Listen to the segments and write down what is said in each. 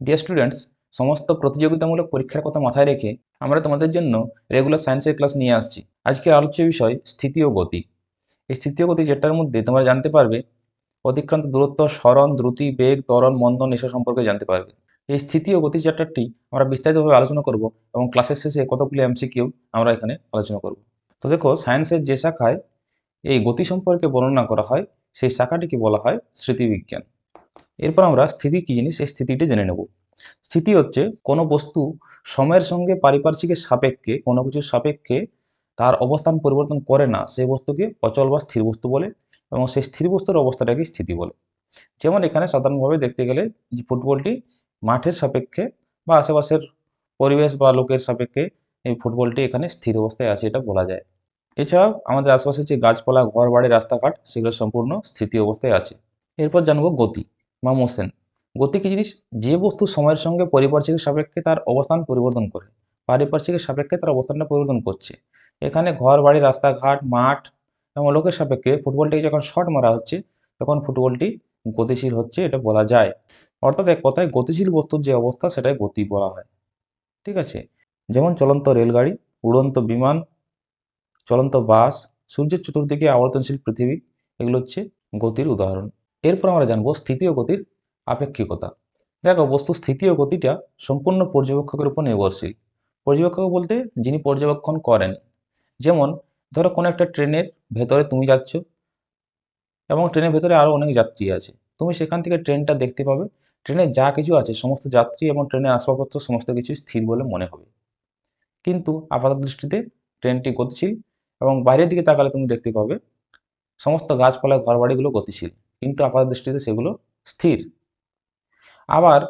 Dear students সমস্ত প্রতিযোগিতামূলক পরীক্ষার কথা মাথায় রেখে আমরা তোমাদের জন্য রেগুলার সায়েন্সের ক্লাস নিয়ে আসছি। আজকের আলোচ্য বিষয় স্থিতি ও গতি। এই স্থিতি ও গতি যেটার মধ্যে তোমরা জানতে পারবে, অতিক্রান্ত দূরত্ব, স্মরণ, দ্রুতি, বেগ, ত্বরণ, মন্দন এসব সম্পর্কে জানতে পারবে। এই স্থিতি ও গতি চ্যাপ্টারটি আমরা বিস্তারিতভাবে আলোচনা করব এবং ক্লাসের শেষে কতগুলি এমসিকিউ আমরা এখানে আলোচনা করব। তো দেখো সায়েন্সের যে শাখায় এই গতি সম্পর্কে বর্ণনা করা হয়, সেই শাখাটিকে বলা হয় স্মৃতিবিজ্ঞান। এরপর আমরা স্থিতি কী জিনিস, এই স্থিতিটি জেনে নেব। স্থিতি হচ্ছে কোনো বস্তু সময়ের সঙ্গে পারিপার্শ্বিকের সাপেক্ষে, কোনো কিছুর সাপেক্ষে তার অবস্থান পরিবর্তন করে না সেই বস্তুকে অচল বা স্থির বস্তু বলে এবং সেই স্থির বস্তুর অবস্থাটাকে স্থিতি বলে। যেমন এখানে সাধারণভাবে দেখতে গেলে যে ফুটবলটি মাঠের সাপেক্ষে বা আশেপাশের পরিবেশ বা লোকের সাপেক্ষে এই ফুটবলটি এখানে স্থির অবস্থায় আছে এটা বলা যায়। এছাড়াও আমাদের আশেপাশে যে গাছপালা ঘর বাড়ি রাস্তাঘাট, সেগুলো সম্পূর্ণ স্থিতি অবস্থায় আছে। এরপর জানব গতি। বা মোশন গতি কি জিনিস যে বস্তু সময়ের সঙ্গে পরিপার্শ্বিকের সাপেক্ষে তার অবস্থান পরিবর্তন করে, পারিপার্শ্বিকের সাপেক্ষে তার অবস্থানটা পরিবর্তন করছে। এখানে ঘর, বাড়ি, রাস্তাঘাট, মাঠ এবং লোকের সাপেক্ষে ফুটবলটিকে যখন শট মারা হচ্ছে, তখন ফুটবলটি গতিশীল হচ্ছে এটা বলা যায়। অর্থাৎ এক কথায় গতিশীল বস্তুর যে অবস্থা সেটাই গতি বলা হয়। ঠিক আছে? যেমন চলন্ত রেলগাড়ি, উড়ন্ত বিমান, চলন্ত বাস, সূর্যের চতুর্দিকে আবর্তনশীল পৃথিবী, এগুলো হচ্ছে গতির উদাহরণ। এরপর আমরা জানব স্থিতি ও গতির আপেক্ষিকতা। দেখো, বস্তু স্থিতি ও গতিটা সম্পূর্ণ পর্যবেক্ষকের উপর নির্ভরশীল। পর্যবেক্ষক বলতে যিনি পর্যবেক্ষণ করেন। যেমন, ধরো কোনো একটা ট্রেনের ভেতরে তুমি যাচ্ছ এবং ট্রেনের ভেতরে আরও অনেক যাত্রী আছে। তুমি সেখান থেকে ট্রেনটা দেখতে পাবে। ট্রেনে যা কিছু আছে, সমস্ত যাত্রী এবং ট্রেনের আসবাবপত্র সমস্ত কিছু স্থির বলে মনে হবে। কিন্তু আপাত দৃষ্টিতে ট্রেনটি গতিশীল এবং বাইরের দিকে তাকালে তুমি দেখতে পাবে সমস্ত গাছপালা, ঘরবাড়িগুলো গতিশীল। কিন্তু আপাত দৃষ্টিতে সেগুলো স্থির। আবার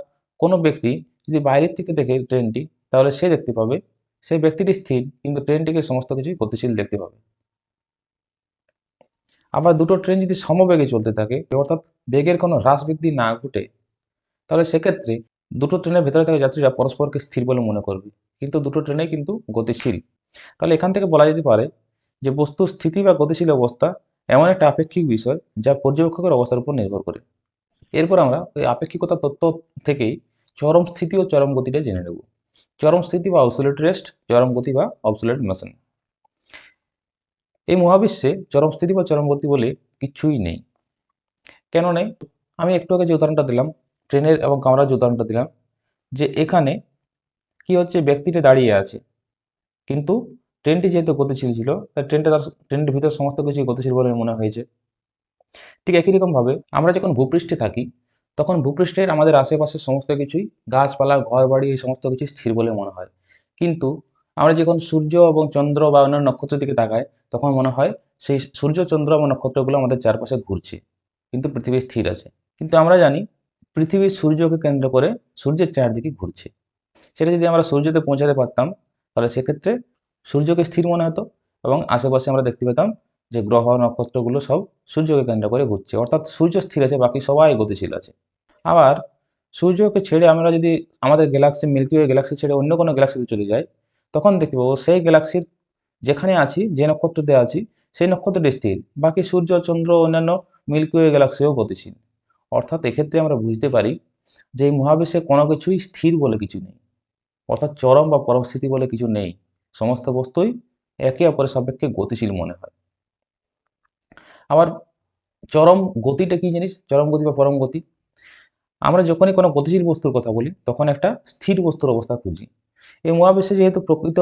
কোনো ব্যক্তি যদি বাইরের থেকে দেখে ট্রেনটি, তাহলে সে দেখতে পাবে সেই ব্যক্তিটি স্থির, কিন্তু ট্রেনটিকে সমস্ত কিছুই গতিশীল দেখতে পাবে। আবার দুটো ট্রেন যদি সমবেগে চলতে থাকে, অর্থাৎ বেগের কোনো হ্রাস বৃদ্ধি না ঘটে, তাহলে সেক্ষেত্রে দুটো ট্রেনের ভেতরে থাকা যাত্রীরা পরস্পরকে স্থির বলে মনে করবে, কিন্তু দুটো ট্রেনেই কিন্তু গতিশীল। তাহলে এখান থেকে বলা যেতে পারে যে বস্তুর স্থিতি বা গতিশীল অবস্থা এমন একটা আপেক্ষিক বিষয় যা পর্যবেক্ষকের অবস্থার উপর নির্ভর করে। এরপর আমরা ওই আপেক্ষিকতা তত্ত্ব থেকেই চরম স্থিতি ও চরম গতিটা জেনে নেব। চরম স্থিতি বা অবসুলেট রেস্ট চরম গতি বা অবসুলেট মোশন এই মহাবিশ্বে চরম স্থিতি বা চরম গতি বলে কিছুই নেই। কেন নেই? আমি একটু আগে যে উদাহরণটা দিলাম, ট্রেনের এবং কামরার যে উদাহরণটা দিলাম, যে এখানে কি হচ্ছে, ব্যক্তিটা দাঁড়িয়ে আছে। কিন্তু ট্রেনটি যেহেতু গতিশীল ছিল, তাই ট্রেনটা তার ট্রেনের ভিতর সমস্ত কিছুই গতিশীল বলে মনে হয়েছে। ঠিক একই রকমভাবে আমরা যখন ভূপৃষ্ঠে থাকি, তখন ভূপৃষ্ঠের আমাদের আশেপাশের সমস্ত কিছুই গাছপালা ঘর বাড়ি এই সমস্ত কিছুই স্থির বলে মনে হয়। কিন্তু আমরা যখন সূর্য এবং চন্দ্র বা অন্যান্য নক্ষত্রের দিকে তাকাই, তখন মনে হয় সেই সূর্য, চন্দ্র এবং নক্ষত্রগুলো আমাদের চারপাশে ঘুরছে, কিন্তু পৃথিবী স্থির আছে। কিন্তু আমরা জানি পৃথিবী সূর্যকে কেন্দ্র করে সূর্যের চারদিকে ঘুরছে। সেটা যদি আমরা সূর্যতে পৌঁছাতে পারতাম, তাহলে সেক্ষেত্রে সূর্যকে স্থির মনে হতো এবং আশেপাশে আমরা দেখতে পেতাম যে গ্রহ, নক্ষত্রগুলো সব সূর্যকে কেন্দ্র করে ঘুরছে। অর্থাৎ সূর্য স্থির আছে, বাকি সবাই গতিশীল আছে। আবার সূর্যকে ছেড়ে আমরা যদি আমাদের গ্যালাক্সি মিল্কি ওয়ে গ্যালাক্সি ছেড়ে অন্য কোনো গ্যালাক্সিতে চলে যাই, তখন দেখতে পাবো সেই গ্যালাক্সির যেখানে আছি, যে নক্ষত্রতে আছি, সেই নক্ষত্রটি স্থির। বাকি সূর্য, চন্দ্র, অন্যান্য মিল্কি ওয়ে গ্যালাক্সিও গতিশীল। অর্থাৎ এক্ষেত্রে আমরা বুঝতে পারি যে এই মহাবিশ্বে কোনো কিছুই স্থির বলে কিছু নেই। অর্থাৎ চরম বা পরস্থিতি বলে কিছু নেই। সমস্ত বস্তুই একে অপরের সাপেক্ষে গতিশীল মনে হয়। আবার চরম গতিটা কি জিনিস? চরম গতি বা পরম গতি? আমরা যখনই কোনো গতিশীল বস্তুর কথা বলি, তখন একটা স্থির বস্তুর অবস্থা খুঁজি। এই মহাবিশ্বে যেহেতু প্রকৃত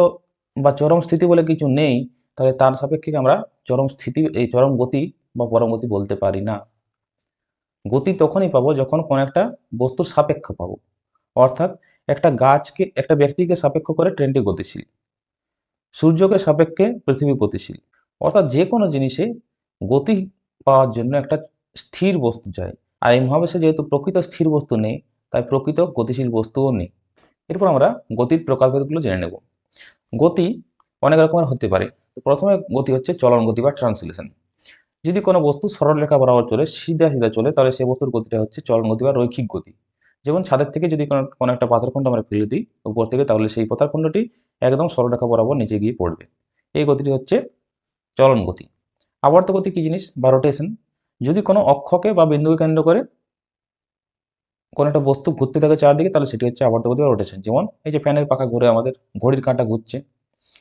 বা চরম স্থিতি বলে কিছু নেই, তাহলে তার সাপেক্ষে আমরা চরম স্থিতি, এই চরম গতি বা পরম গতি বলতে পারি না। গতি তখনই পাবো যখন কোনো একটা বস্তুর সাপেক্ষ পাবো। অর্থাৎ একটা গাছকে, একটা ব্যক্তিকে সাপেক্ষ করে ট্রেনটি গতিশীল। সূর্যকে সাপেক্ষে পৃথিবী গতিশীল। অর্থাৎ যে কোনো জিনিসে গতি পাওয়ার জন্য একটা স্থির বস্তু চাই। আর এই মহাবিশ্বে যেহেতু প্রকৃত স্থির বস্তু নেই, তাই প্রকৃত গতিশীল বস্তুও নেই। এরপর আমরা গতির প্রকারভেদগুলো জেনে নেব। গতি অনেক রকমের হতে পারে। প্রথমে গতি হচ্ছে চলন গতি বা ট্রান্সলেশন। যদি কোনো বস্তু সরলরেখা বরাবর চলে, সিধা সিধা চলে, তাহলে সেই বস্তুর গতিটা হচ্ছে চলন গতি বা রৈখিক গতি। যেমন ছাদের থেকে যদি কোনো একটা পাথরখণ্ড আমরা ফেলে দিই উপর থেকে, তাহলে সেই পাথরখণ্ডটি একদম সরলরেখা বরাবর নিচে গিয়ে পড়বে। এই গতিটি হচ্ছে চলন গতি। আবর্ত গতি কী জিনিস? বা রোটেশন যদি কোনো অক্ষকে বা বিন্দুকে কেন্দ্র করে কোনো একটা বস্তু ঘুরতে থাকে চারদিকে, তাহলে সেটি হচ্ছে আবর্ত গতি বা রোটেশন যেমন এই যে ফ্যানের পাখা ঘুরে আমাদের ঘড়ির কাঁটা ঘুরছে।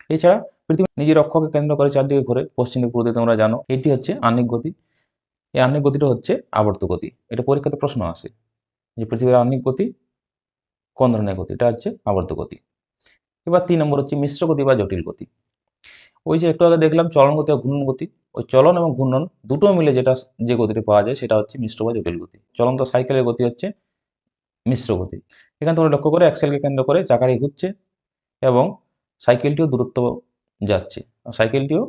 এছাড়া পৃথিবী নিজের অক্ষকে কেন্দ্র করে চারদিকে ঘুরে, পশ্চিম পূর্ব তোমরা জানো, এটি হচ্ছে আহ্নিক গতি। এই আহ্নিক গতিটা হচ্ছে আবর্ত গতি। এটা পরীক্ষাতে প্রশ্ন আসে। যে পৃথিবীর আহ্নিক গতি কোন ধরনের গতি, এটা হচ্ছে আবর্ত গতি। এবার তিন নম্বর হচ্ছে মিশ্র গতি বা জটিল গতি। ওই যে একটু আগে দেখলাম চলন গতি আর ঘূর্ণন গতি। ওই চলন এবং ঘূর্ণন দুটো মিলে যেটা যে গতিটি পাওয়া যায় সেটা হচ্ছে মিশ্র বা জটিল গতি। চলন্ত সাইকেলের গতি হচ্ছে মিশ্র গতি। এখানে তোমরা লক্ষ্য করে অ্যাক্সেলকে কেন্দ্র করে চাকাটি ঘুরছে এবং সাইকেলটিও দূরত্ব যাচ্ছে। সাইকেলটিও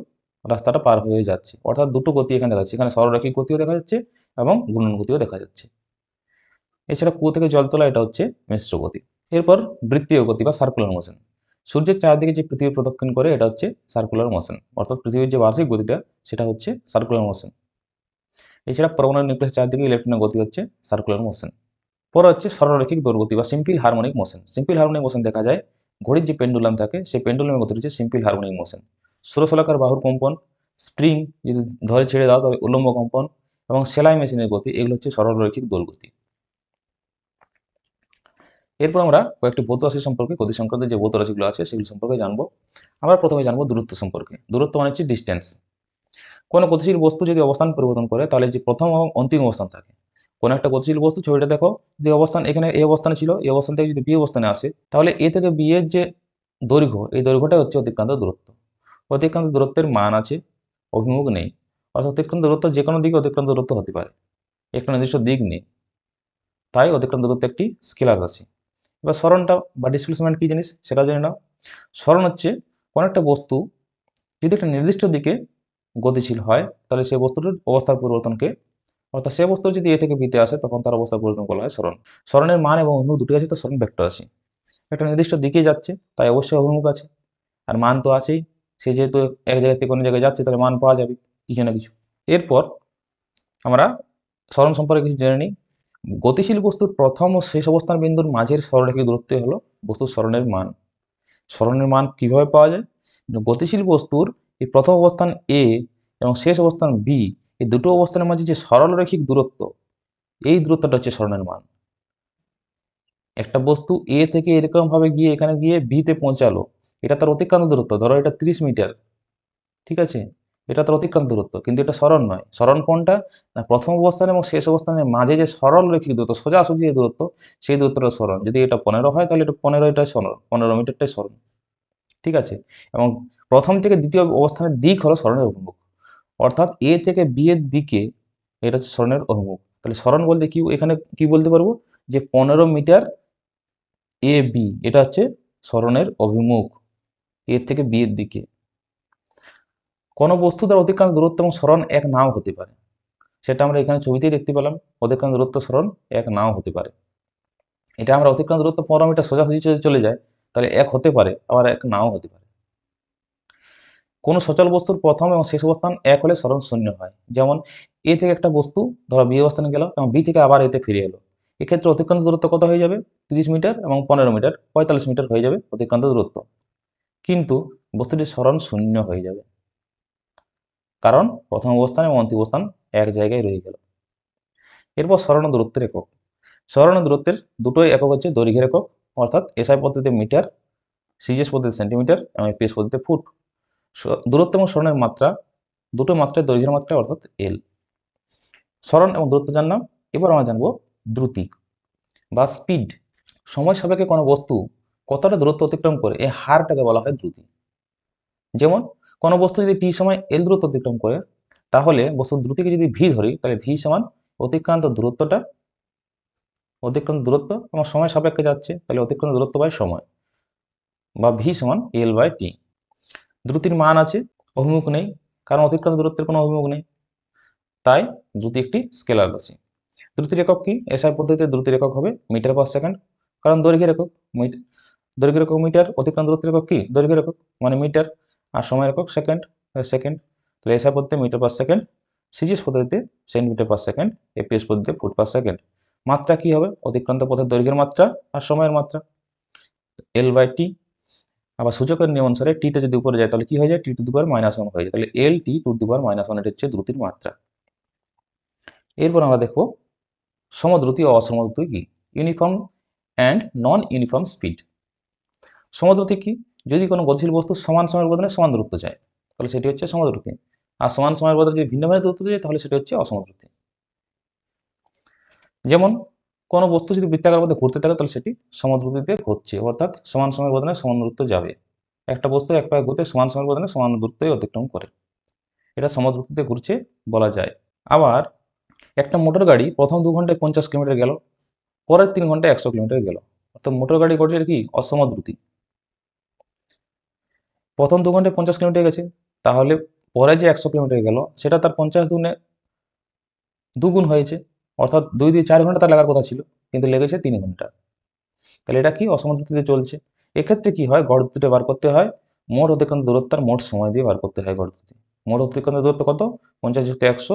রাস্তাটা পার হয়ে যাচ্ছে। অর্থাৎ দুটো গতি এখানে দেখা যাচ্ছে। এখানে সরলরেখিক গতিও দেখা যাচ্ছে এবং ঘূর্ণন গতিও দেখা যাচ্ছে। এছাড়া কুয়ো থেকে জল তোলা এটা হচ্ছে মিশ্র গতি। এরপর বৃত্তীয় গতি বা সার্কুলার মোশন সূর্যের চারদিকে যে পৃথিবী প্রদক্ষিণ করে এটা হচ্ছে সার্কুলার মোশন অর্থাৎ পৃথিবীর যে বার্ষিক গতিটা সেটা হচ্ছে সার্কুলার মোশন এছাড়া পরমাণু নিউক্লিয়াস চারদিকে ইলেকট্রনের গতি হচ্ছে সার্কুলার মোশন পরে হচ্ছে সরলরৈখিক দৌড়গতি বা simple harmonic motion simple harmonic motion দেখা যায়, ঘড়ির যে পেন্ডুলাম থাকে সেই পেন্ডুলামের গতি হচ্ছে সিম্পল হারমোনিক মোশন ষোলশলাকার বাহুর কম্পন স্প্রিং যদি ধরে ছেড়ে দাও তবে উলম্ব কম্পন এবং সেলাই মেশিনের গতি, এগুলো হচ্ছে সরলরৈখিক দোলগতি এরপর আমরা কয়েকটি ভৌত রাশি সম্পর্কে, গতি সংক্রান্ত যে ভৌত রাশিগুলো আছে, সেগুলো সম্পর্কে জানব। আমরা প্রথমে জানব দূরত্ব সম্পর্কে। দূরত্ব মানে হচ্ছে ডিস্টেন্স কোনো গতিশীল বস্তু যদি অবস্থান পরিবর্তন করে, তাহলে যে প্রথম এবং অন্তিম অবস্থান থাকে। কোনো একটা গতিশীল বস্তু, ছবিটা দেখো, যে অবস্থান এখানে এই অবস্থানে ছিল, এই অবস্থান থেকে যদি বি অবস্থানে আসে, তাহলে এ থেকে বি এর যে দৈর্ঘ্য, এই দৈর্ঘ্যটাই হচ্ছে অতিক্রান্ত দূরত্ব। অতিক্রান্ত দূরত্বের মান আছে, অভিমুখ নেই। অর্থাৎ অতিক্রান্ত দূরত্ব যে কোনো দিকে অতিক্রান্ত দূরত্ব হতে পারে। একটা নির্দিষ্ট দিক নেই। তাই অতিক্রান্ত দূরত্ব একটি স্কেলার রাশি। এবার স্মরণটা বা ডিসপ্লেসমেন্ট কী জিনিস সেটা জেনে নাও। স্মরণ হচ্ছে কোনো একটা বস্তু যদি একটা নির্দিষ্ট দিকে গতিশীল হয়, তাহলে সেই বস্তুটির অবস্থার পরিবর্তনকে, অর্থাৎ সে বস্তু যদি এ থেকে বিতে আসে, তখন তার অবস্থা পরিবর্তন করা হয় স্মরণ। স্মরণের মান এবং অভিমুখ দুটি আছে, তো স্মরণ ভেক্টর আছে। একটা নির্দিষ্ট দিকে যাচ্ছে, তাই অবশ্যই অভিমুখ আছে। আর মান তো আছেই, সে যেহেতু এক জায়গা থেকে কোনো জায়গায় যাচ্ছে, তাহলে মান পাওয়া যাবে, কিছু না কিছু। এরপর আমরা স্মরণ সম্পর্কে কিছু জেনে নিই। গতিশীল বস্তুর প্রথম ও শেষ অবস্থান বিন্দুর মাঝের সরলরেখিক দূরত্বই হলো বস্তুর স্মরণের মান। স্মরণের মান কীভাবে পাওয়া যায়? গতিশীল বস্তুর এই প্রথম অবস্থান এ এবং শেষ অবস্থান বি এই দুটো অবস্থানের মাঝে যে সরলরৈখিক দূরত্ব, এই দূরত্বটা হচ্ছে স্মরণের মান। একটা বস্তু এ থেকে এরকম ভাবে গিয়ে এখানে গিয়ে বিতে পৌঁছালো, এটা তার অতিক্রান্ত দূরত্ব, ধরো এটা তিরিশ মিটার, ঠিক আছে? এটা তার অতিক্রান্ত দূরত্ব, কিন্তু এটা সরণ নয়। সরণ কোনটা? না, প্রথম অবস্থান এবং শেষ অবস্থানের মাঝে যে সরল রেখিক দূরত্ব সোজাসুজি যে দূরত্ব, সেই দূরত্বটা সরণ যদি এটা পনেরো হয়, তাহলে এটা পনেরো এটাই সরণ পনেরো মিটারটাই সরণ ঠিক আছে? এবং প্রথম থেকে দ্বিতীয় অবস্থানের দিক হলো স্মরণের অভিমুখ। অর্থাৎ এ থেকে বি এর দিকে এটা হচ্ছে স্মরণের অভিমুখ। তাহলে স্মরণ বলতে কি, এখানে কি বলতে পারব? যে পনেরো মিটার এ বি, এটা হচ্ছে স্মরণের অভিমুখ এর থেকে বি এর দিকে। কোনো বস্তু দ্বারা অতিক্রান্ত দূরত্ব এবং স্মরণ এক নাও হতে পারে। সেটা আমরা এখানে ছবিতেই দেখতে পেলাম অতিক্রান্ত দূরত্ব স্মরণ এক নাও হতে পারে। এটা আমরা অতিক্রান্ত দূরত্ব পনেরো মিটার সোজাসুজি চলে যায়, তাহলে এক হতে পারে, আবার এক নাও হতে পারে। কোনো সচল বস্তুর প্রথম এবং শেষ অবস্থান এক হলে স্মরণ শূন্য হয়। যেমন, এ থেকে একটা বস্তু ধরো বি অবস্থানে গেল, এবং বি থেকে আবার এতে ফিরে এলো। এক্ষেত্রে অতিক্রান্ত দূরত্ব কত হয়ে যাবে? তিরিশ মিটার এবং পনেরো মিটার, পঁয়তাল্লিশ মিটার হয়ে যাবে অতিক্রান্ত দূরত্ব। কিন্তু বস্তুটির স্মরণ শূন্য হয়ে যাবে। কারণ প্রথম অবস্থান এবং অন্তিম অবস্থান এক জায়গায় রয়ে গেল। এরপর স্মরণ দূরত্বের একক। স্মরণ দূরত্বের দুটোই একক হচ্ছে দৈর্ঘ্যের একক, অর্থাৎ এসআই পদ্ধতিতে মিটার, সিজিএস পদ্ধতিতে সেন্টিমিটার এবং পিএস পদ্ধতিতে ফুট। দূরত্ব এবং স্মরণের মাত্রা, দুটো মাত্রায় দৈর্ঘ্যের মাত্রা, অর্থাৎ এল স্মরণ এবং দূরত্ব জানলাম এবার আমরা জানব দ্রুতি বা স্পিড সময় সাপেক্ষে কোনো বস্তু কতটা দূরত্ব অতিক্রম করে এই হারটাকে বলা হয় দ্রুতি। যেমন কোনো বস্তু যদি টি সময় এল দূরত্ব অতিক্রম করে, তাহলে বস্তুর দ্রুতিকে যদি ভি ধরি, তাহলে ভি সমান অতিক্রান্ত দূরত্বটা, অতিক্রান্ত দূরত্ব এবং সময় সাপেক্ষে যাচ্ছে, তাহলে অতিক্রান্ত দূরত্ব বাই সময় বা ভি সমান এল বাই টি দ্রুতির মান আছে, অভিমুখ নেই, কারণ অতিক্রান্ত দূরত্বের কোনো অভিমুখ নেই। তাই দ্রুতি একটি স্কেলার রাশি দ্রুতির একক কি? এসআই পদ্ধতিতে দ্রুতির একক হবে মিটার পার সেকেন্ড কারণ দৈর্ঘ্যের একক দৈর্ঘ্যের একক মিটার, অতিক্রান্ত দূরত্বের একক কি? দৈর্ঘ্যের একক মানে মিটার আর সময়ের একক সেকেন্ড সেকেন্ড তাহলে এসআই পদ্ধতিতে মিটার পার সেকেন্ড সিজিএস পদ্ধতিতে সেন্টিমিটার পার সেকেন্ড এপিএস পদ্ধতিতে ফুট পার সেকেন্ড মাত্রা কি হবে? অতিক্রান্ত পথের দৈর্ঘ্যের মাত্রা আর সময়ের মাত্রা। এল বাই টি আবার সূচকের নিয়ম অনুসারে টিটা যদি উপরে যায়, তাহলে কি হয়ে যায়? T to the power minus one হয়ে যায়। তাহলে L T to the minus one এটা হচ্ছে দ্রুতির মাত্রা। এরপর আমরা দেখব সমদ্রুতি ও অসমদ্রুতি কি? Uniform and non uniform speed সমদ্রুতি কি? যদি কোনো গতিশীল বস্তু সমান সময়ের বদলে সমান দূরত্ব যায় তাহলে সেটি হচ্ছে সমদ্রুতি আর সমান সময়ের বদলে যদি ভিন্ন ভিন্ন দূরত্ব যায় তাহলে সেটি হচ্ছে অসমদ্রুতি যেমন, কোনো বস্তু যদি বৃত্তাকার মধ্যে ঘুরতে থাকে, তাহলে সেটি সমদ্রুতিতে ঘুরছে, অর্থাৎ সমান সময়ের বদলে সমান দূরত্ব যাবে। একটা বস্তু এক পায়ে ঘুরতে সমান সময়ের বদলে সমান দূরত্বই অতিক্রম করে। এটা সমদ্রুতিতে ঘুরছে বলা যায়। আবার, একটা মোটর গাড়ি প্রথম দু ঘন্টায় পঞ্চাশ কিলোমিটার গেল, পরের তিন ঘন্টায় একশো কিলোমিটার গেল। অর্থাৎ মোটর গাড়ি ঘটছে কি? অসমদ্রুতি প্রথম দু ঘন্টায় পঞ্চাশ কিলোমিটার গেছে। তাহলে পরে যে একশো কিলোমিটার গেল, সেটা তার পঞ্চাশ দুগুণে দুগুণ হয়েছে। অর্থাৎ দুই দিয়ে চার ঘণ্টা তার লাগার কথা ছিল, কিন্তু লেগেছে তিন ঘণ্টা। তাহলে এটা কি অসমদ্রুতিতে চলছে? এক্ষেত্রে কি হয়? গড় দুটো বার করতে হয়। মোট অতিক্রান্ত দূরত্ব আর মোট সময় দিয়ে বার করতে হয় গড় দুটি মোট অতিক্রান্ত দূরত্ব কত? পঞ্চাশ যুক্ত একশো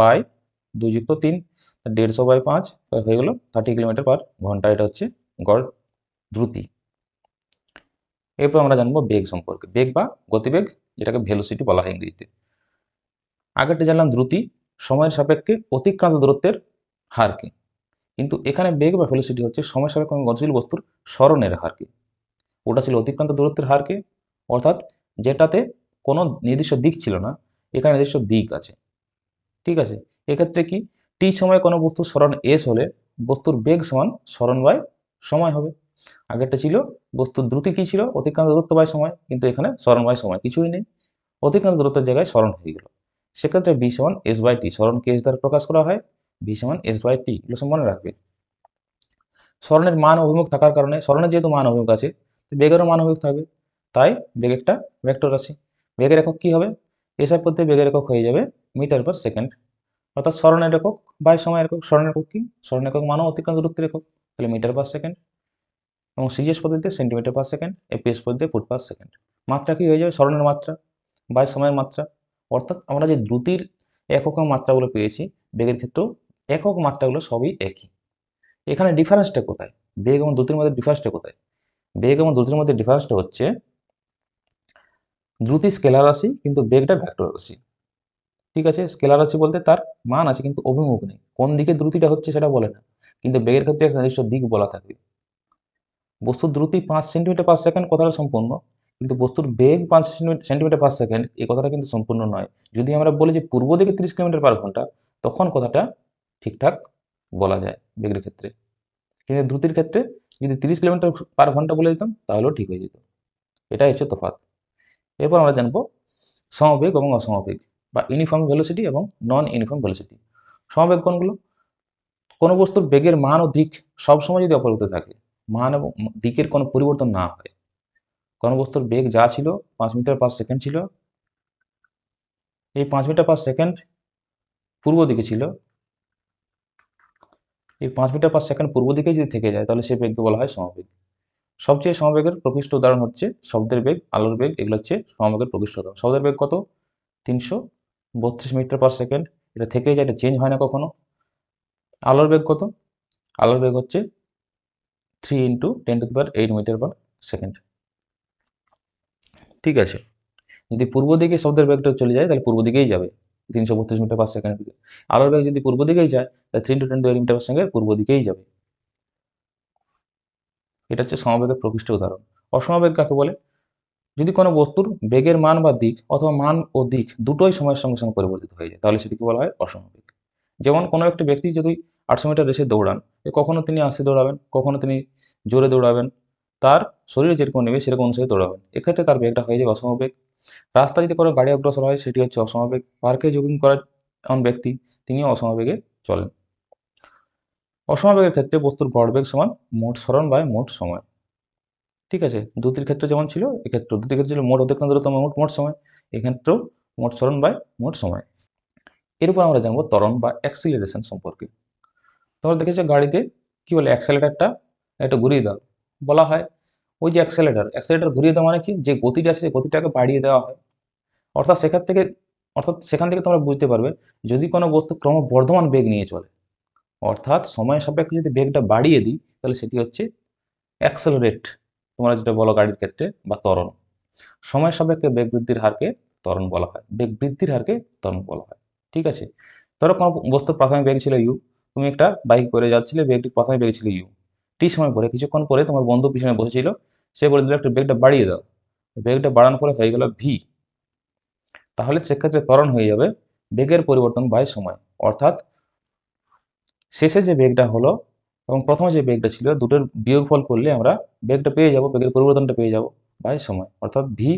বাই দুই যুক্ত তিন দেড়শো বাই পাঁচ হয়ে গেল থার্টি কিলোমিটার পার ঘণ্টা। এটা হচ্ছে গড় দ্রুতি এরপর আমরা জানব বেগ সম্পর্কে। বেগ বা গতিবেগ, যেটাকে ভেলোসিটি বলা হয় ইংরেজিতে। আগেরটা জানলাম দ্রুতি, সময়ের সাপেক্ষে অতিক্রান্ত দূরত্বের হারকে কিন্তু এখানে বেগ বা ভেলোসিটি হচ্ছে সময় সাপেক্ষে গতিশীল বস্তুর স্মরণের হারকে ওটা ছিল অতিক্রান্ত দূরত্বের হারকে অর্থাৎ যেটাতে কোনো নির্দিষ্ট দিক ছিল না, এখানে নির্দিষ্ট দিক আছে। ঠিক আছে? এক্ষেত্রে কি? টি সময়ে কোনো বস্তুর স্মরণ এস হলে বস্তুর বেগ সমান স্মরণ বাই সময় হবে। আগেরটা ছিল বস্তুর দ্রুতি কি ছিল? অতিক্রান্ত দূরত্ব বাই সময়, কিন্তু এখানে স্মরণ বাই সময় কিছুই নেই। অতিক্রান্ত দূরত্বের জায়গায় স্মরণ হয়ে গেল। সেক্ষেত্রে বি সমান এস বাই টি স্মরণকে এস দ্বারা প্রকাশ করা হয়? বি সমান এস বাই টি এগুলো সব মনে রাখবে। স্মরণের মান অভিমুখ থাকার কারণে, স্মরণের যেহেতু মান অভিমুখ আছে বেগেরও মান অভিমুখ থাকবে। তাই বেগ একটা ভেক্টর রাশি বেগের একক কি হবে? এসআই পদ্ধতি বেগের একক হয়ে যাবে মিটার পার সেকেন্ড অর্থাৎ স্মরণের একক বাই সময়ের একক, স্মরণের একক কি? স্মরণ একক মানও অতিক্রান্ত দূরত্বের একক, তাহলে মিটার পার সেকেন্ড এবং সিজিএস পদ্ধতিতে সেন্টিমিটার পার সেকেন্ড এপিএস পদ্ধতিতে ফুট পার সেকেন্ড মাত্রা কি হয়ে যাবে? স্মরণের মাত্রা বাই সময়ের মাত্রা। অর্থাৎ আমরা যে দ্রুতির একক মাত্রাগুলো পেয়েছি, বেগের ক্ষেত্রেও একক মাত্রাগুলো সবই একই। এখানে ডিফারেন্সটা কোথায়? বেগ এবং দ্রুতির মধ্যে ডিফারেন্সটা কোথায়? বেগ এবং দ্রুতির মধ্যে ডিফারেন্সটা হচ্ছে দ্রুতি স্কেলার রাশি কিন্তু বেগটা ভেক্টর রাশি। ঠিক আছে? স্কেলার রাশি বলতে তার মান আছে কিন্তু অভিমুখ নেই। কোন দিকে দ্রুতিটা হচ্ছে সেটা বলে না। কিন্তু বেগের ক্ষেত্রে একটা নির্দিষ্ট দিক বলা থাকবে। বস্তুর দ্রুতি পাঁচ সেন্টিমিটার পার সেকেন্ড কথাটা সম্পূর্ণ, কিন্তু বস্তুর বেগ পাঁচ সেন্টিমিটার পার সেকেন্ড এই কথাটা কিন্তু সম্পূর্ণ নয়। যদি আমরা বলি যে পূর্ব দিকে তিরিশ কিলোমিটার পার ঘণ্টা, তখন কথাটা ঠিকঠাক বলা যায় বেগের ক্ষেত্রে। কিন্তু দ্রুতির ক্ষেত্রে যদি তিরিশ কিলোমিটার পার ঘণ্টা বলে দিতাম, তাহলেও ঠিক হয়ে যেত। এটাই হচ্ছে তফাৎ। এরপর আমরা জানব সমবেগ এবং অসমবেগ, বা ইউনিফর্ম ভেলোসিটি এবং নন ইউনিফর্ম ভেলোসিটি সমবেগ কোনগুলো? কোনো বস্তুর বেগের মান ও দিক সবসময় যদি অপরিবর্তিত থাকে মান এবং দিকের কোনো পরিবর্তন না হয়। কোনো বস্তুর বেগ যা ছিল পাঁচ মিটার পার সেকেন্ড ছিল, এই পাঁচ মিটার পার সেকেন্ড পূর্ব দিকে ছিল। এই পাঁচ মিটার পার সেকেন্ড পূর্ব দিকে যদি থেকে যায়, তাহলে সে বেগকে বলা হয় সমবেগ। সবচেয়ে সমবেগের প্রকৃষ্ট উদাহরণ হচ্ছে শব্দের বেগ, আলোর বেগ, এগুলো হচ্ছে সমবেগের প্রকৃষ্ট উদাহরণ শব্দের বেগ কত? তিনশো বত্রিশ মিটার পার সেকেন্ড। এটা থেকে যায়, এটা চেঞ্জ হয় না কখনো। আলোর বেগ কত? আলোর বেগ হচ্ছে three into ten to power eight metre per second ঠিক আছে? যদি পূর্ব দিকে শব্দের বেগটা চলে যায়, তাহলে পূর্ব দিকেই যাবে। তিনশো বত্রিশ মিটার পার সেকেন্ড দিকে। আলোর বেগ যদি পূর্ব দিকেই যায়, তাহলে three into ten to eight metre per পূর্ব দিকেই যাবে। এটা হচ্ছে সমবেগের প্রকৃষ্ট উদাহরণ। অসমবেগ কাকে বলে? যদি কোনো বস্তুর বেগের মান বা দিক অথবা মান ও দিক দুটোই সময়ের সঙ্গে সঙ্গে পরিবর্তিত হয়ে যায়, তাহলে সেটিকে বলা হয় অসমবেগ। যেমন কোনো একটি ব্যক্তি যদি আটশো মিটার রেসে দৌড়ান। কখনো তিনি আশি দৌড়াবেন, কখনো তিনি জোরে দৌড়াবেন। তার শরীরে যেরকম নেবে, সেরকম অনুসারে দৌড়াবেন। এক্ষেত্রে তার বেগটা হয়ে যাবে অসমবেগ রাস্তা যদি কোনো গাড়ি অগ্রসর হয়, সেটি হচ্ছে অসমবেগ পার্কে জগিং করার এমন ব্যক্তি, তিনিও অসমবেগে চলেন। অসমবেগের ক্ষেত্রে বস্তুর গড়বেগ সমান মোট সরণ বাই মোট সময়। ঠিক আছে? দ্রুতির ক্ষেত্রে যেমন ছিল এক্ষেত্রে দ্রুতির ক্ষেত্রে ছিল। মোট অতিক্রান্ত দূরত্ব মোট মোট সময়। এক্ষেত্রেও মোট সরণ বাই মোট সময়। এরপর আমরা জানব ত্বরণ বা অ্যাক্সিলারেশন সম্পর্কে। তোমরা দেখেছ গাড়িতে কি বলে অ্যাক্সেলেটারটা একটা ঘুরিয়ে দাও। বলা হয় ওই যে অ্যাক্সেলেটার অ্যাক্সেলেটার ঘুরিয়ে দেওয়া মানে কি? যে গতিটা আছে, সেই গতিটাকে বাড়িয়ে দেওয়া হয়। অর্থাৎ সেখান থেকে, অর্থাৎ সেখান থেকে তোমরা বুঝতে পারবে যদি কোনো বস্তু ক্রমবর্ধমান বেগ নিয়ে চলে, অর্থাৎ সময় সাপেক্ষে যদি বেগটা বাড়িয়ে দিই, তাহলে সেটি হচ্ছে অ্যাক্সেলারেট তোমরা যেটা বলো গাড়ির ক্ষেত্রে, বা ত্বরণ। সময় সাপেক্ষে বেগ বৃদ্ধির হারকে ত্বরণ বলা হয়। বেগ বৃদ্ধির হারকে ত্বরণ বলা হয়। ঠিক আছে? ধরো কোনো বস্তুর প্রাথমিক বেগ ছিল ইউ তুমি একটা বাইক করে যাচ্ছিলে বেগটি প্রথমে বেগ ছিল ইউ টি সময় পরে, কিছুক্ষণ পরে তোমার বন্ধু পিছনে বসেছিল, সে বলে দিল একটু বেগটা বাড়িয়ে দাও। বেগটা বাড়ানোর পরে হয়ে গেল ভি। তাহলে সেক্ষেত্রে ত্বরণ হয়ে যাবে বেগের পরিবর্তন বাই সময়। অর্থাৎ শেষে যে বেগটা হলো এবং প্রথমে যে বেগটা ছিল, দুটোর বিয়োগফল করলে আমরা বেগটা পেয়ে যাব বেগের পরিবর্তনটা পেয়ে যাব বাই সময়। অর্থাৎ ভি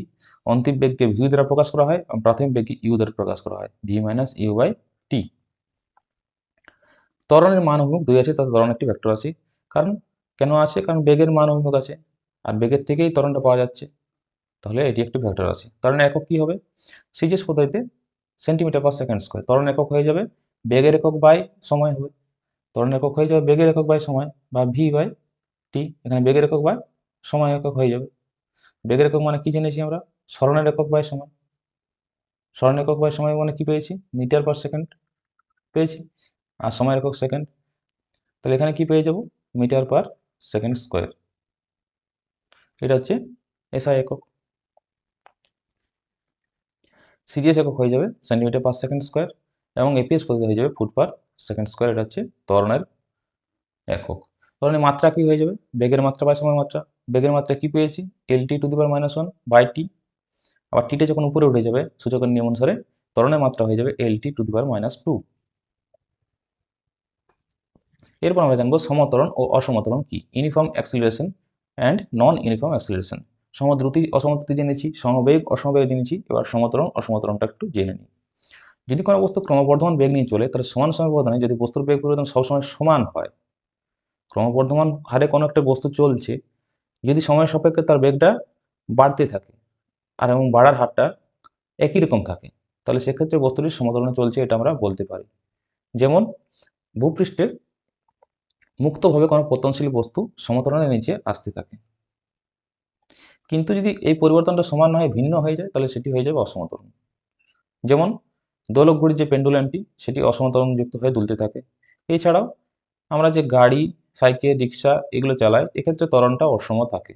অন্তিম বেগকে ভিউ দ্বারা প্রকাশ করা হয় এবং প্রাথমিক বেগকে ইউ দ্বারা প্রকাশ করা হয় V minus U by T ত্বরণের মান অভিমুখ দুই আছে, তাতে ত্বরণ একটি ভেক্টর আছে। কারণ কেন আছে? কারণ বেগের মান অভিমুখ আছে। আর বেগের থেকেই ত্বরণটা পাওয়া যাচ্ছে। তাহলে এটি একটি ভেক্টর আছে। ত্বরণের একক কি হবে? সিজিএস পদ্ধতিতে সেন্টিমিটার পার সেকেন্ড স্কোয়ার ত্বরণ একক হয়ে যাবে বেগের একক বাই সময় হবে। ত্বরণ একক হয়ে যাবে বেগের একক বাই সময় বা ভি বাই টি এখানে বেগের একক বাই সময় একক হয়ে যাবে। বেগের একক মানে কি জেনেছি আমরা? স্মরণের একক বাই সময়। স্মরণ একক বাই সময় মানে কি পেয়েছি? মিটার পার সেকেন্ড পেয়েছি। আর সময় একক সেকেন্ড তাহলে এখানে কি পেয়ে যাব? মিটার পার সেকেন্ড স্কোয়ার এটা হচ্ছে এসআই একক। সিজিএস একক হয়ে যাবে সেন্টিমিটার পার সেকেন্ড স্কোয়ার এবং এপিএস পদ্ধতি হয়ে যাবে ফুট পার সেকেন্ড স্কোয়ার এটা হচ্ছে ত্বরণের একক। ত্বরণের মাত্রা কি হয়ে যাবে? বেগের মাত্রা বাই সময় মাত্রা। বেগের মাত্রা কি পেয়েছি? L T to the power minus one by T আবার টিটা যখন উপরে উঠে যাবে, সূচকের নিয়ম অনুসারে ত্বরণের মাত্রা হয়ে যাবে L T to the power minus two এরপর আমরা জানব সমতরণ ও অসমতরণ কি? Uniform acceleration and non uniform acceleration সমদ্রুতি, অসমদ্রুতি জেনেছি সমবেগ, অসমবেগ জেনেছি এবার সমতরণ অসমতরণটা একটু জেনে নিই। যদি কোনো বস্তু ক্রমবর্ধমান বেগ নিয়ে চলে, তাহলে সমান সময় ব্যবধানে যদি বস্তুর বেগ পরিবর্তন সবসময় সমান হয়, ক্রমবর্ধমান হারে কোনো একটা বস্তু চলছে, যদি সময়ের সাপেক্ষে তার বেগটা বাড়তে থাকে, আর এবং বাড়ার হারটা একই রকম থাকে, তাহলে সেক্ষেত্রে বস্তুটি সমতরণে চলছে এটা আমরা বলতে পারি। যেমন ভূপৃষ্ঠে মুক্তভাবে কোনো পতনশীল বস্তু সমতরণের নিচে আসতে থাকে। কিন্তু যদি এই পরিবর্তনটা সমান না হয়, ভিন্ন হয়ে যায়, তাহলে সেটি হয়ে যাবে অসমতরণ যেমন দোলকগুড়ির যে পেন্ডুলামটি, সেটি অসমতরণযুক্ত হয়ে দুলতে থাকে। এছাড়াও আমরা যে গাড়ি, সাইকেল, রিক্সা এগুলো চালাই, এক্ষেত্রে ত্বরণটা অসম থাকে।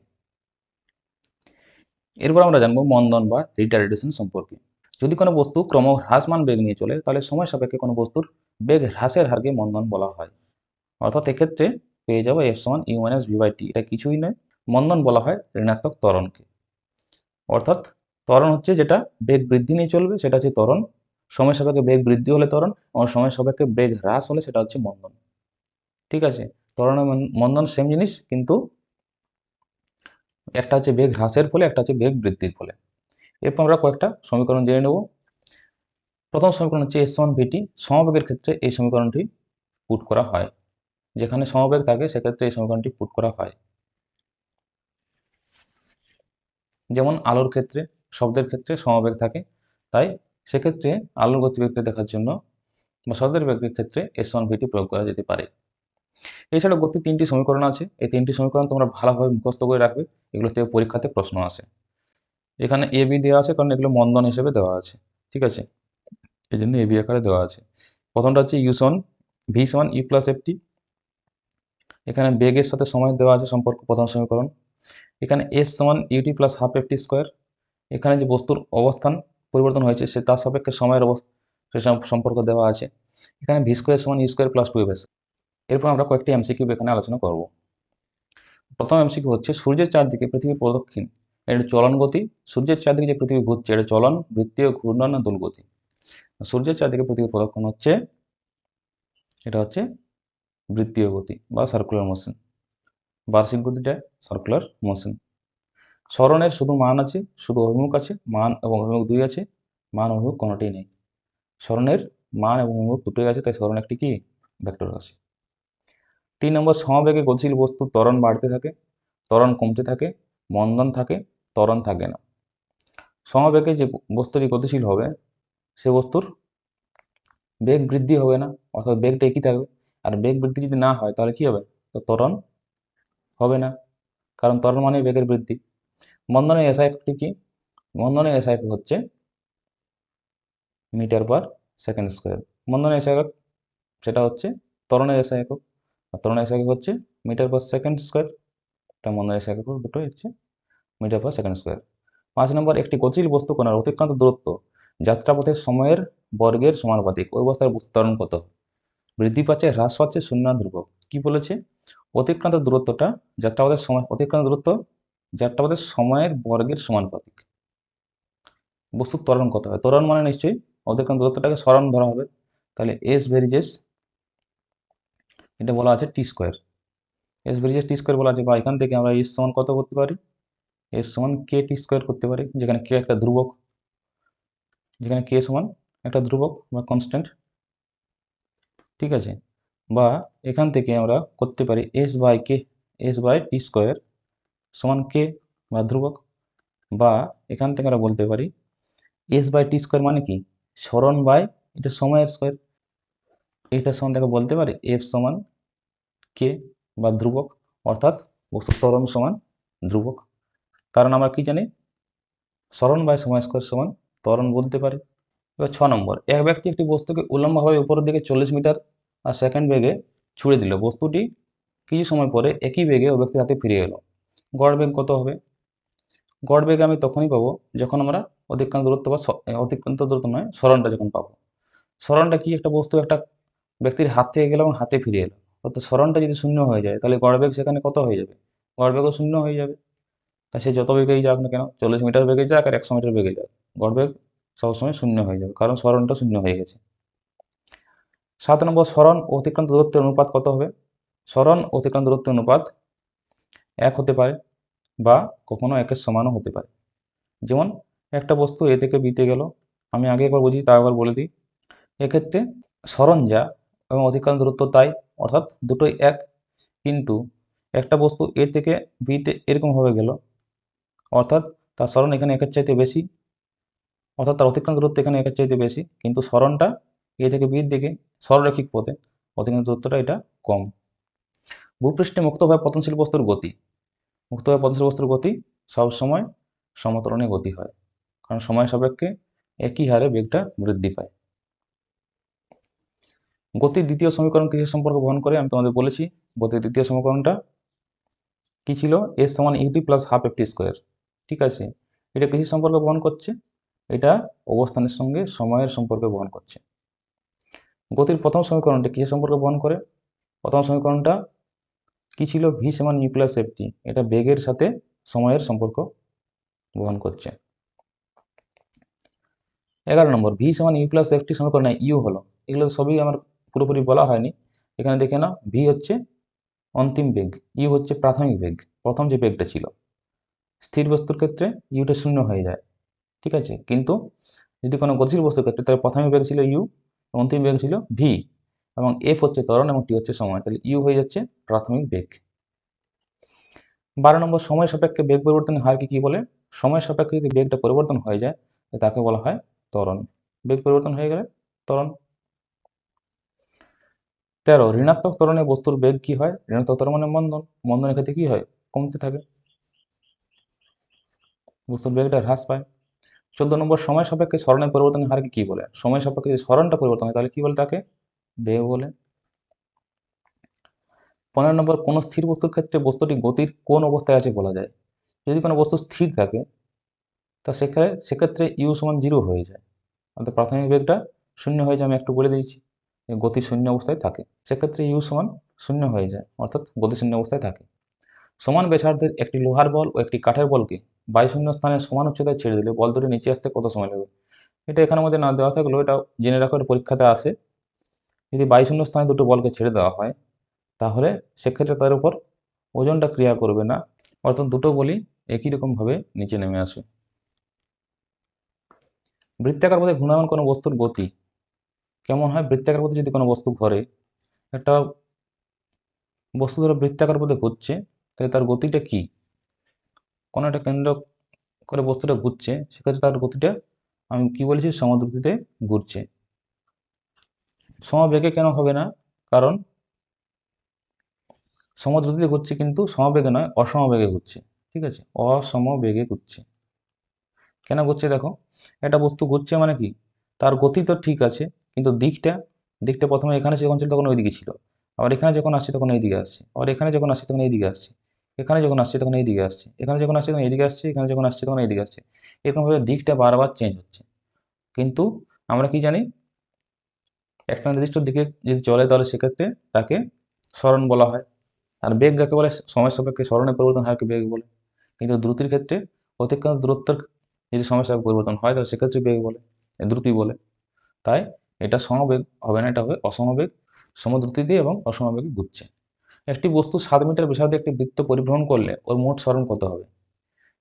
এরপর আমরা জানব মন্দন বা রিটার্ডেশন সম্পর্কে। যদি কোনো বস্তু ক্রম হ্রাসমান বেগ নিয়ে চলে, তাহলে সময় সাপেক্ষে কোনো বস্তুর বেগ হ্রাসের হারকে মন্দন বলা হয়। অর্থাৎ এক্ষেত্রে পেয়ে যাব এফ সমান U minus V by T এটা কিছুই নয়, মন্দন বলা হয় ঋণাত্মক ত্বরণকে। অর্থাৎ ত্বরণ হচ্ছে যেটা বেগ বৃদ্ধি নিয়ে চলবে, সেটা হচ্ছে ত্বরণ। সময় সাপেক্ষে বেগ বৃদ্ধি হলে ত্বরণ, এবং সময় সাপেক্ষে বেগ হ্রাস হলে সেটা হচ্ছে মন্দন। ঠিক আছে? ত্বরণ মন্দন সেম জিনিস, কিন্তু একটা হচ্ছে বেগ হ্রাসের ফলে, একটা হচ্ছে বেগ বৃদ্ধির ফলে। এরপর আমরা কয়েকটা সমীকরণ জেনে নেব। প্রথম সমীকরণ হচ্ছে এস সমান ভিটি সমবেগের ক্ষেত্রে এই সমীকরণটি পুট করা হয়। যেখানে সমবেগ থাকে, সেক্ষেত্রে এই সমীকরণটি পুট করা হয়। যেমন আলোর ক্ষেত্রে, শব্দের ক্ষেত্রে সমবেগ থাকে, তাই সেক্ষেত্রে আলোর গতিবেগকে দেখার জন্য বা শব্দের বেগের ক্ষেত্রে এস ওয়ান ভিটি প্রয়োগ করা যেতে পারে। এছাড়া গতি তিনটি সমীকরণ আছে। এই তিনটি সমীকরণ তোমরা ভালোভাবে মুখস্থ করে রাখবে। এগুলো থেকে পরীক্ষাতে প্রশ্ন আসে। এখানে এ বি দেওয়া আছে কারণ এগুলো মন্দন হিসেবে দেওয়া আছে। ঠিক আছে? এই জন্য এ বি আকারে দেওয়া আছে। প্রথমটা হচ্ছে ইউ সমান ভি সমান ইউ প্লাস এফটি এখানে বেগের সাথে সময় দেওয়া আছে সম্পর্ক প্রথম সমীকরণ। এখানে এস সমান U T plus half F T square এখানে যে বস্তুর অবস্থান পরিবর্তন হয়েছে, সে তার সাপেক্ষে সময়ের সে সম্পর্ক দেওয়া আছে। এখানে ভি স্কোয়ার সমান U square plus two F এরপর আমরা কয়েকটি এমসিকিউ এখানে আলোচনা করব। প্রথম এমসিকিউ হচ্ছে সূর্যের চারদিকে পৃথিবীর প্রদক্ষিণ। এটা চলন গতি। সূর্যের চারদিকে যে পৃথিবী ঘুরছে, এটা চলন, বৃত্তীয়, ঘূর্ণন না দোলগতি সূর্যের চারদিকে পৃথিবীর প্রদক্ষিণ হচ্ছে, এটা হচ্ছে বৃত্তীয় গতি বা সার্কুলার মোশন বার্ষিক গতিটা সার্কুলার মোশন স্মরণের শুধু মান আছে, শুধু অভিমুখ আছে, মান এবং অভিমুখ দুই আছে, মান অভিমুখ কোনোটাই নেই। স্মরণের মান এবং অভিমুখ দুটোই আছে, তাই স্মরণ একটি কি? ভেক্টর আছে তিন নম্বর, সমবেগে গতিশীল বস্তু ত্বরণ বাড়তে থাকে, ত্বরণ কমতে থাকে, মন্দন থাকে, ত্বরণ থাকে না। সমবেগে যে বস্তুটি গতিশীল হবে, সে বস্তুর বেগ বৃদ্ধি হবে না, অর্থাৎ বেগটা একই থাকবে। আর বেগ বৃদ্ধি যদি না হয়, তাহলে কি হবে? তো ত্বরণ হবে না। কারণ ত্বরণ মানে বেগের বৃদ্ধি। মন্দনের এসআই একটি কি? মন্দনের এসআই একক হচ্ছে মিটার পার সেকেন্ড স্কোয়ার। মন্দনের এসআই একক সেটা হচ্ছে ত্বরণের এসআই একক আর ত্বরণের এসআই একক হচ্ছে মিটার পার সেকেন্ড স্কোয়ার। তার মন্দনের এসআই একক দুটোই হচ্ছে মিটার পার সেকেন্ড স্কোয়ার। পাঁচ নম্বর, একটি গতিশীল বস্তু কোনার অতিক্রান্ত দূরত্ব যাত্রাপথের সময়ের বর্গের সমানুপাতিক। ওই অবস্থার ত্বরণ কত? বৃদ্ধি পাচ্ছে, হ্রাস পাচ্ছে শূন্য ধ্রুবক। কি বলেছে? অতিক্রান্ত দূরত্বটা যাত্রাপথের সময়, অতিক্রান্ত দূরত্ব যাত্রাপথের সময়ের বর্গের সমানুপাতিক। বস্তুর ত্বরণ কত হয়? ত্বরণ মানে নিশ্চয়ই অতিক্রান্ত দূরত্বটাকে স্মরণ ধরা হবে। তাহলে এস ভেরিজেস এটা বলা আছে T square S varies T square বলা আছে, বা এখান থেকে আমরা এস সমান কত করতে পারি? এস সমান কে টি স্কোয়ার করতে পারি, যেখানে কে একটা ধ্রুবক, যেখানে কে সমান একটা ধ্রুবক বা কনস্ট্যান্ট ঠিক আছে? বা এখান থেকে আমরা করতে পারি S by K S by T square সমান কে বা ধ্রুবক। বা এখান থেকে আমরা বলতে পারি এস বাই টি স্কোয়ার মানে কি? স্মরণ বাই এটা সময়ের স্কোয়ার এটা সমান থেকে বলতে পারি এফ সমান কে বা ধ্রুবক, অর্থাৎ ত্বরণ সমান ধ্রুবক। কারণ আমরা কি জানি? স্মরণ বাই সময় স্কোয়ার সমান ত্বরণ বলতে পারি। এবার ছ নম্বর। এক ব্যক্তি একটি বস্তুকে উল্লম্বভাবে উপরের দিকে চল্লিশ মিটার আর সেকেন্ড বেগে ছুড়ে দিল। বস্তুটি কিছু সময় পরে একই বেগে ও ব্যক্তির হাতে ফিরে এলো। গড় বেগ কত হবে? গড় বেগ আমি তখনই পাবো যখন আমরা অতিক্রান্ত দূরত্ব বা অতিক্রান্ত দূরত্ব নয়, স্মরণটা যখন পাবো। স্মরণটা কি? একটা বস্তু একটা ব্যক্তির হাত থেকে গেল এবং হাতে ফিরে এলো। অর্থাৎ স্মরণটা যদি শূন্য হয়ে যায়, তাহলে গড় বেগ সেখানে কত হয়ে যাবে? গড় বেগও শূন্য হয়ে যাবে। তা সে যত বেগেই যাক না কেন, চল্লিশ মিটার বেগে যাক আর একশো মিটার বেগে যাক। গড় বেগ সবসময় শূন্য হয়ে যাবে, কারণ স্মরণটা শূন্য হয়ে গেছে। সাত নম্বর, স্মরণ অতিক্রান্ত দূরত্বের অনুপাত কত হবে? স্মরণ অতিক্রান্ত দূরত্বের অনুপাত এক হতে পারে বা কখনো একের সমানও হতে পারে। যেমন একটা বস্তু এ থেকে বিতে গেল, আমি আগে একবার বুঝি তা একবার বলে দিই। এক্ষেত্রে স্মরণ যা এবং অতিক্রান্ত দূরত্ব তাই, অর্থাৎ দুটোই এক। কিন্তু একটা বস্তু এ থেকে বিতে এরকমভাবে গেল, অর্থাৎ তার স্মরণ এখানে একের চাইতে বেশি অর্থাৎ তার অতিক্রান্ত দূরত্ব এখানে একের চাইতে বেশি, কিন্তু স্মরণটা এ থেকে বির দিকে সরলরেখিক পথে। অতিক্রান্ত দূরত্বটা এটা কম। ভূপৃষ্ঠে মুক্তভাবে পতনশীল বস্তুর গতি। মুক্তভাবে পতনশীল বস্তুর গতি সবসময় সমতরণে গতি হয়, কারণ সময় সাপেক্ষে একই হারে বেগটা বৃদ্ধি পায়। গতির দ্বিতীয় সমীকরণ কিসের সম্পর্ক বহন করে? আমি তোমাদের বলেছি, গতির দ্বিতীয় সমীকরণটা কি ছিল? এস সমান U T plus half F T square ঠিক আছে, এটা কিসের সম্পর্ক বহন করছে? এটা অবস্থানের সঙ্গে সময়ের সম্পর্ক বহন করছে। গতির প্রথম সমীকরণটা কিসের সম্পর্ক বহন করে? প্রথম সমীকরণটা কি ছিল? ভি সমান ইউ প্লাস এফটি এটা বেগের সাথে সময়ের সম্পর্ক বহন করছে। এগারো নম্বর ভি সমান ইউ প্লাস এফটি সমীকরণে ইউ হলো। এগুলো সবই আমার পুরোপুরি বলা হয়নি। এখানে দেখে না ভি হচ্ছে অন্তিম বেগ ইউ হচ্ছে প্রাথমিক বেগ। প্রথম যে বেগটা ছিল, স্থির বস্তুর ক্ষেত্রে ইউটা শূন্য হয়ে যায়। ঠিক আছে? কিন্তু যদি কোনো গতিশীল বস্তুর ক্ষেত্রে, তাহলে প্রাথমিক বেগ ছিল ইউ অন্তিম বেগ ছিল ভি এবং এফ হচ্ছে ত্বরণ এবং টি হচ্ছে সময়। তাহলে ইউ হয়ে যাচ্ছে প্রাথমিক বেগ। বারো নম্বর সময় সাপেক্ষে বেগ পরিবর্তনের হারকে কি বলে? সময় সাপেক্ষে যদি বেগটা পরিবর্তন হয়ে যায় তাকে বলা হয় ত্বরণ। বেগ পরিবর্তন হয়ে গেলে ত্বরণ। তেরো, ঋণাত্মক ত্বরণে বস্তুর বেগ কি হয়? ঋণাত্মক ত্বরণ মানে মন্দন। মন্দনের ক্ষেত্রে কি হয়? কমতে থাকে। বস্তুর বেগটা হ্রাস পায়। চোদ্দ নম্বর সময় সাপেক্ষে স্মরণের পরিবর্তনের হারকে কি বলে? সময় সাপেক্ষে যদি স্মরণটা পরিবর্তন হয়, তাহলে কি বলে তাকে? বেগ বলে। পনেরো নম্বর, কোন স্থির বস্তুর ক্ষেত্রে বস্তুটি গতির কোন অবস্থায় আছে বলা যায়? যদি কোনো বস্তু স্থির থাকে, তা সেখানে, সেক্ষেত্রে ইউ সমান জিরো হয়ে যায়। অর্থাৎ প্রাথমিক বেগটা শূন্য হয়ে যায়, আমি একটু বলে দিয়েছি। গতি শূন্য অবস্থায় থাকে। সেক্ষেত্রে ইউ সমান শূন্য হয়ে যায়, অর্থাৎ গতি শূন্য অবস্থায় থাকে। সমান ব্যাসার্ধের একটি লোহার বল ও একটি কাঠের বলকে বায়ুশূন্য স্থানে সমান উচ্চতায় ছেড়ে দিলে বল দুটি নিচে আসতে কত সময় লাগবে? এটা এখানের মধ্যে না দেওয়া থাকলেও এটা জেনে রাখার পরীক্ষাতে আসে। যদি বায়ুশূন্য স্থানে দুটো বলকে ছেড়ে দেওয়া হয়, তাহলে সেক্ষেত্রে তার উপর ওজনটা ক্রিয়া করবে না। অর্থাৎ দুটো বলই একই রকমভাবে নিচে নেমে আসে। বৃত্তাকার পথে ঘূর্ণায়মান কোনো বস্তুর গতি কেমন হয়? বৃত্তাকার পথে যদি কোনো বস্তু ঘরে, একটা বস্তু ধরো বৃত্তাকার পথে ঘুরছে, তাহলে তার গতিটা কি? কোনো একটা কেন্দ্র করে বস্তুটা ঘুরছে, সেক্ষেত্রে তার গতিটা আমি কি বলেছি? সমদ্রুতিতে ঘুরছে। সমবেগে কেন হবে না? কারণ সমদ্রুতিতে ঘুরছে কিন্তু সমবেগে নয়, অসমবেগে ঘুরছে। ঠিক আছে? অসমবেগে ঘুরছে। কেন ঘুরছে দেখো? একটা বস্তু ঘুরছে মানে কি? তার গতি তো ঠিক আছে, কিন্তু দিকটা দিকটা প্রথমে এখানে যখন ছিল তখন ওইদিকে ছিল। আবার এখানে যখন আসছে তখন এইদিকে আসছে। আবার এখানে যখন আসছে তখন এইদিকে আসছে। এখানে যখন আসছে তখন এইদিকে আসছে। এখানে যখন আসছে তখন এইদিকে আসছে, এখানে যখন আসছে তখন এইদিকে আসছে। এরকমভাবে দিকটা বারবার চেঞ্জ হচ্ছে। কিন্তু আমরা কি জানি? একটা নির্দিষ্ট দিকে যদি চলে তাহলে সেক্ষেত্রে তাকে স্মরণ বলা হয়। আর বেগ যাকে বলে? সময় সাপেক্ষে সরণের পরিবর্তন হয় বেগ বলে। কিন্তু দ্রুতির ক্ষেত্রে অতিক্রান্ত দূরত্বের যদি সময় সাপেক্ষে পরিবর্তন হয়, তাহলে সেক্ষেত্রে বেগ বলে, দ্রুতি বলে। তাই এটা সমবেগ হবে না, এটা হবে অসমবেগ। সমদ্রুতি দিয়ে এবং অসমবেগে ঘুরছে। একটি বস্তু সাত মিটার ব্যাসার্ধে একটি বৃত্ত পরিভ্রমণ করলে ওর মোট সরণ কত হবে?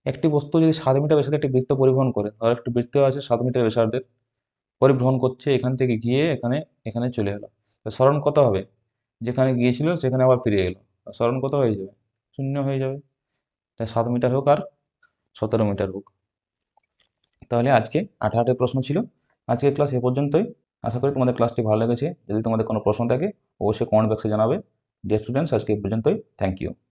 একটি বস্তু যদি সাত মিটার ব্যাসার্ধে একটি বৃত্ত পরিবহন করে ধর একটি বৃত্ত আছে সাত মিটার ব্যাসার্ধের পরিভ্রমণ করছে এখান থেকে গিয়ে এখানে এখানে চলে এলো। তো সরণ কত হবে? যেখানে গিয়েছিল সেখানে আবার ফিরে এলো। সরণ কত হয়ে যাবে? শূন্য হয়ে যাবে। তাই সাত মিটার হোক আর সতেরো মিটার হোক। তাহলে আজকে আঠারোটি প্রশ্ন ছিল। আজকের ক্লাস এ পর্যন্তই। আশা করি তোমাদের ক্লাসটি ভালো লেগেছে। যদি তোমাদের কোনো প্রশ্ন থাকে, অবশ্যই কমেন্ট বক্সে জানাবে। ডিয়ার স্টুডেন্টস আজকে এ পর্যন্তই থ্যাংক ইউ